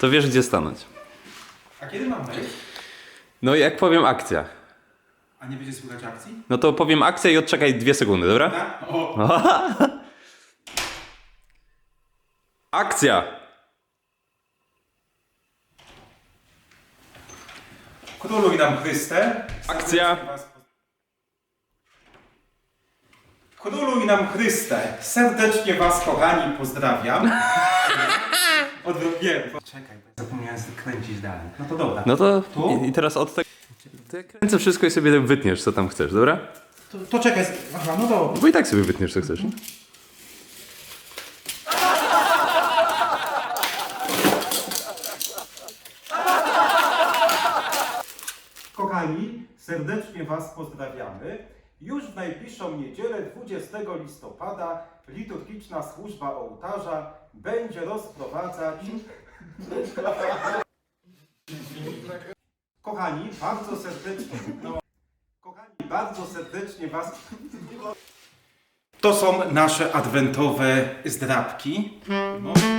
to wiesz gdzie stanąć. A kiedy mam wejść? No jak powiem akcja. A nie będzie słychać akcji? No to powiem akcja i odczekaj dwie sekundy, dobra? Tak? O, Akcja! króluj nam Chryste. Akcja. Króluj nam Chryste. Serdecznie was kochani pozdrawiam. Odwrót, nie. Czekaj, bo zapomniałem kręcić dalej. No to dobra. No to Tu? i, i teraz od tego... To ja kręcę wszystko i sobie wytniesz co tam chcesz, dobra? To, to czekaj. Aha, no to. Bo i tak sobie wytniesz co chcesz. Kochani, serdecznie Was pozdrawiamy. Już w najbliższą niedzielę, 20 listopada, liturgiczna służba ołtarza będzie rozprowadzać. Kochani, bardzo serdecznie. No, kochani, bardzo serdecznie Was. To są nasze adwentowe zdrabki. No,